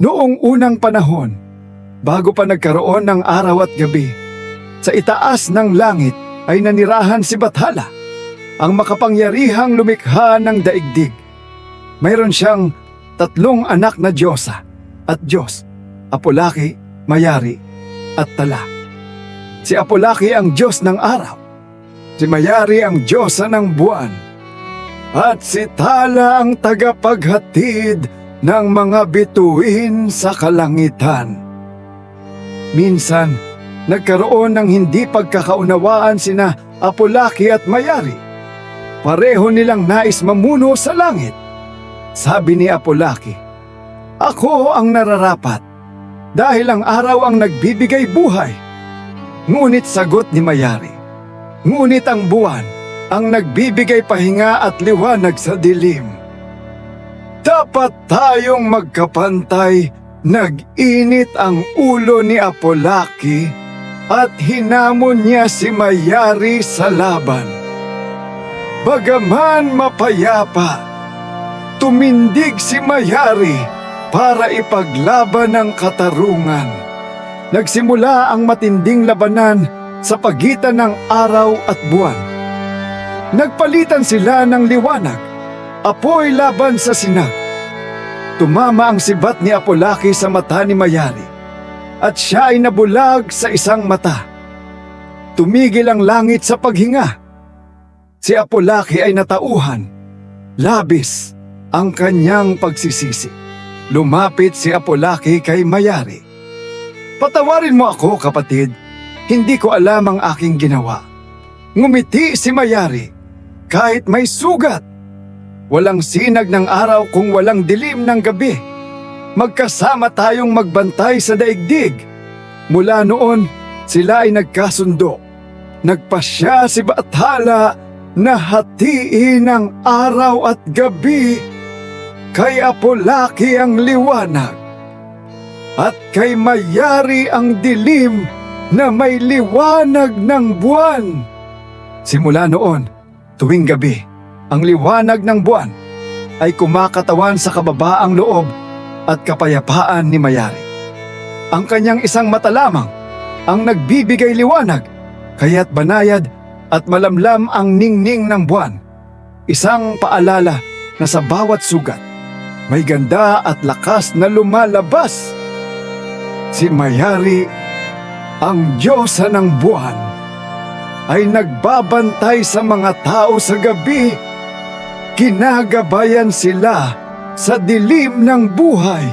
Noong unang panahon, bago pa nagkaroon ng araw at gabi, sa itaas ng langit ay nanirahan si Bathala, ang makapangyarihang lumikha ng daigdig. Mayroon siyang tatlong anak na Diyosa at Diyos, Apolaki, Mayari at Tala. Si Apolaki ang Diyos ng araw, si Mayari ang Diyosa ng buwan, at si Tala ang tagapaghatid ng mga bituin sa kalangitan. Minsan, nagkaroon ng hindi pagkakaunawaan sina Apolaki at Mayari. Pareho nilang nais mamuno sa langit. Sabi ni Apolaki, Ako ang nararapat dahil ang araw ang nagbibigay buhay. Ngunit sagot ni Mayari, Ngunit ang buwan ang nagbibigay pahinga at liwanag sa dilim. Dapat tayong magkapantay. Nag-init ang ulo ni Apolaki at hinamon niya si Mayari sa laban. Bagaman mapayapa, tumindig si Mayari para ipaglaban ang katarungan. Nagsimula ang matinding labanan sa pagitan ng araw at buwan. Nagpalitan sila ng liwanag, apoy laban sa sinag. Tumama ang sibat ni Apolaki sa mata ni Mayari at siya ay nabulag sa isang mata. Tumigil ang langit sa paghinga. Si Apolaki ay natauhan. Labis ang kanyang pagsisisi. Lumapit si Apolaki kay Mayari. Patawarin mo ako kapatid, hindi ko alam ang aking ginawa. Ngumiti si Mayari kahit may sugat. Walang sinag ng araw kung walang dilim ng gabi. Magkasama tayong magbantay sa daigdig. Mula noon, sila ay nagkasundo. Nagpasya si Bathala na hatiin ang araw at gabi. Kay Apolaki ang liwanag. At kay Mayari ang dilim na may liwanag ng buwan. Simula noon, tuwing gabi, ang liwanag ng buwan ay kumakatawan sa kababaang loob at kapayapaan ni Mayari. Ang kanyang isang mata lamang ang nagbibigay liwanag, kaya't banayad at malamlam ang ningning ng buwan. Isang paalala na sa bawat sugat, may ganda at lakas na lumalabas. Si Mayari, ang Diyosa ng buwan, ay nagbabantay sa mga tao sa gabi Kinagabayan sila sa dilim ng buhay.